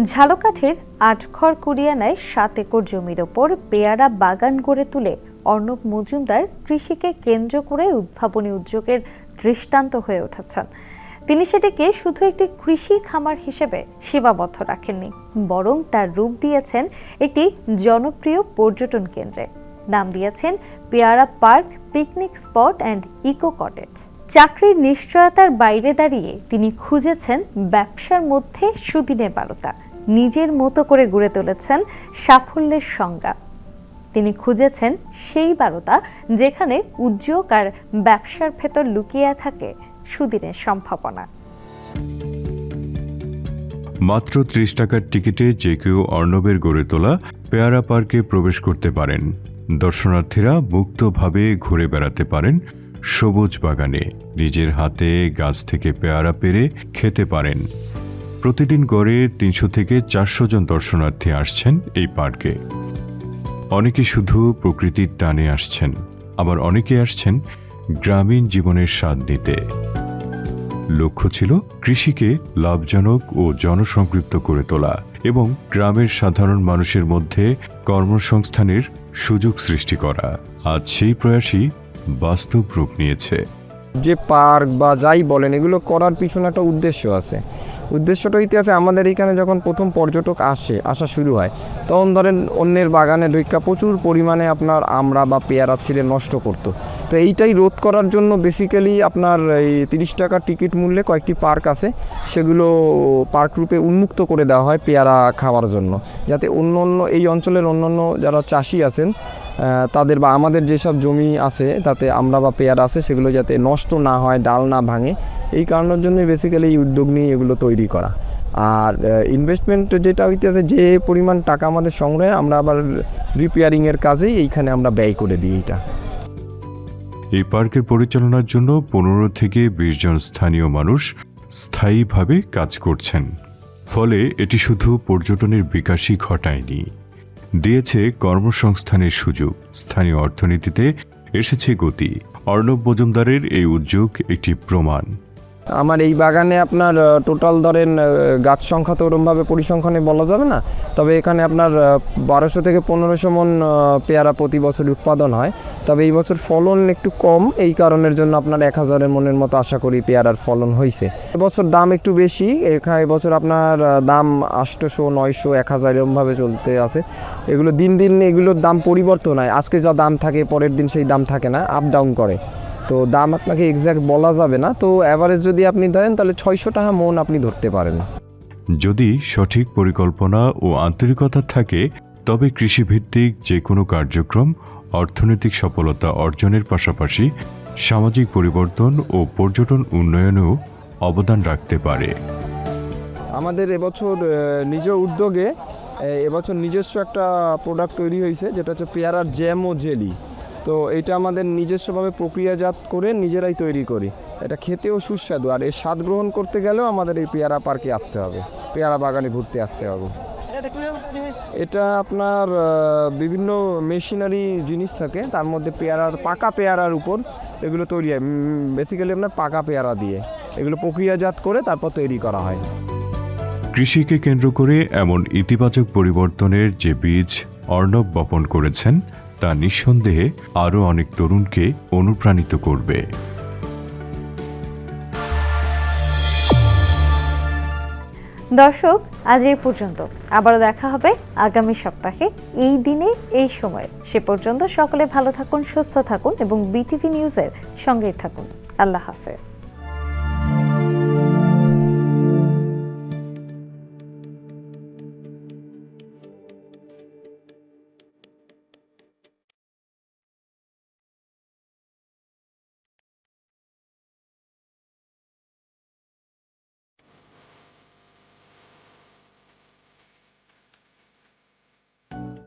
ঝালকাঠির আটঘর কুরিয়ানায় সাত একর জমির ওপর পেয়ারা বাগান গড়ে তুলে অর্ণব মজুমদার কৃষিকে কেন্দ্র করে উদ্ভাবনী উদ্যোগের দৃষ্টান্ত হয়ে উঠেছেন। তিনি সেটিকে শুধু একটি কৃষি খামার হিসেবে সীমাবদ্ধ রাখেননি, বরং তার রূপ দিয়েছেন একটি জনপ্রিয় পর্যটন কেন্দ্রে। নাম দিয়েছেন Peyara park, picnic spot and eco cottage. চাকরির নিশ্চয়তার বাইরে দাঁড়িয়ে তিনি খুঁজেছেন ব্যবসার মধ্যে সুদিনে বারতা। নিজের মতো করে গড়ে তুলেছেন সাফল্যের সংজ্ঞা। তিনি খুঁজেছেন সেই বারতা যেখানে উদ্যোগ আর ব্যবসার ভেতর লুকিয়ে থাকে সুদিনের সম্ভাবনা। মাত্র ত্রিশ টাকার টিকিটে যে কেউ অর্ণবের গড়ে তোলা পেয়ারা পার্কে প্রবেশ করতে পারেন। দর্শনার্থীরা মুক্তভাবে ঘুরে বেড়াতে পারেন সবুজ বাগানে নিজের হাতে গাছ থেকে পেয়ারা পেরে খেতে পারেন। প্রতিদিন গড়ে তিনশো থেকে চারশো জন দর্শনার্থী আসছেন এই পার্কে। অনেকে শুধু প্রকৃতির টানে আসছেন, আবার অনেকে আসছেন গ্রামীণ জীবনের স্বাদ নিতে। লক্ষ্য ছিল কৃষিকে লাভজনক ও জনসম্পৃক্ত করে তোলা এবং গ্রামের সাধারণ মানুষের মধ্যে কর্মসংস্থানের সুযোগ সৃষ্টি করা। আজ সেই প্রয়াসই বাস্তব রূপ নিয়েছে। যে পার্ক বা যাই বলেন, এগুলো করার পিছনে একটা উদ্দেশ্য আছে। উদ্দেশ্যটা ইতিহাসে আমাদের এখানে যখন প্রথম পর্যটক আসে, আসা শুরু হয়, তখন ধরেন অন্যের বাগানে ঢুকা প্রচুর পরিমাণে আপনার আমরা বা পেয়ারা ছিঁড়ে নষ্ট করতো। তো এইটাই রোধ করার জন্য বেসিক্যালি আপনার এই তিরিশ টাকার টিকিট মূল্যে কয়েকটি পার্ক আছে, সেগুলো পার্ক রূপে উন্মুক্ত করে দেওয়া হয় পেয়ারা খাওয়ার জন্য। যাতে অন্য অন্য এই অঞ্চলের অন্য অন্য যারা চাষি আছেন তাদের বা আমাদের যেসব জমি আছে, তাতে আমরা বা পেয়ারা আছে, সেগুলো যাতে নষ্ট না হয়, ডাল না ভাঙে, এই কারণের জন্যই বেসিক্যালি এই উদ্যোগ নিয়ে এগুলো তৈরি করা। আর ইনভেস্টমেন্ট যেটা হইতেছে, যে পরিমাণ টাকা আমাদের সংগ্রহে, আমরা আবার রিপেয়ারিংয়ের কাজেই এইখানে আমরা ব্যয় করে দিই এটা এই পার্কের পরিচালনার জন্য পনেরো থেকে বিশ জন স্থানীয় মানুষ স্থায়ীভাবে কাজ করছেন। ফলে এটি শুধু পর্যটনের বিকাশই ঘটায়নি দিয়েছে কর্মসংস্থানের সুযোগ। স্থানীয় অর্থনীতিতে এসেছে গতি। অর্ণব মজুমদারের এই উদ্যোগ একটি প্রমাণ। আমার এই বাগানে আপনার টোটাল ধরেন গাছ সংখ্যা তো ওরমভাবে পরিসংখ্যানে বলা যাবে না। তবে এখানে আপনার বারোশো থেকে পনেরোশো মন পেয়ারা প্রতি বছর উৎপাদন হয়। তবে এই বছর ফলন একটু কম, এই কারণের জন্য আপনার এক হাজারের মনের মতো আশা করি পেয়ারার ফলন হয়েছে এবছর দাম একটু বেশি এখানে এবছর আপনার দাম আটশোশো নয়শো, এক হাজার এরমভাবে চলতে আছে। এগুলো দিন দিন এগুলোর দাম পরিবর্তন হয়। আজকে যা দাম থাকে, পরের দিন সেই দাম থাকে না আপ ডাউন করে। তো দাম আপনাকে এক্স্যাক্ট বলা যাবে না। তো অ্যাভারেজ যদি আপনি ধরেন তাহলে ছয়শো টাকা মন আপনি ধরতে পারেন। যদি সঠিক পরিকল্পনা ও আন্তরিকতা থাকে তবে কৃষিভিত্তিক যে কোনো কার্যক্রম অর্থনৈতিক সফলতা অর্জনের পাশাপাশি সামাজিক পরিবর্তন ও পর্যটন উন্নয়নেও অবদান রাখতে পারে। আমাদের এবছর নিজ উদ্যোগে এবছর নিজস্ব একটা প্রোডাক্ট তৈরি হয়েছে যেটা হচ্ছে পেয়ারার জ্যাম ও জেলি। তো এটা আমাদের নিজস্বভাবে প্রক্রিয়াজাত করে নিজেরাই তৈরি করি। এটা খেতেও সুস্বাদু আর এর স্বাদ গ্রহণ করতে গেলেও আমাদের এই পেয়ারা পার্কে আসতে হবে। পেয়ারা বাগানে ঘুরতে আসতে হবে। এটা আপনার বিভিন্ন মেশিনারি জিনিস থাকে তার মধ্যে পেয়ারার পাকা পেয়ারার উপর এগুলো তৈরি হয়। বেসিক্যালি আপনার পাকা পেয়ারা দিয়ে এগুলো প্রক্রিয়াজাত করে তারপর তৈরি করা হয়। কৃষিকে কেন্দ্র করে এমন ইতিবাচক পরিবর্তনের যে বীজ অর্ণব বপন করেছেন তা নিঃসন্দেহে আরও অনেক তরুণকে অনুপ্রাণিত করবে। দর্শক, আজ এই পর্যন্ত। আবারও দেখা হবে আগামী সপ্তাহে। এই দিনে, এই সময়ে। সে পর্যন্ত সকলে ভালো থাকুন, সুস্থ থাকুন এবং বিটিভি নিউজের সঙ্গেই থাকুন। আল্লাহ হাফেজ।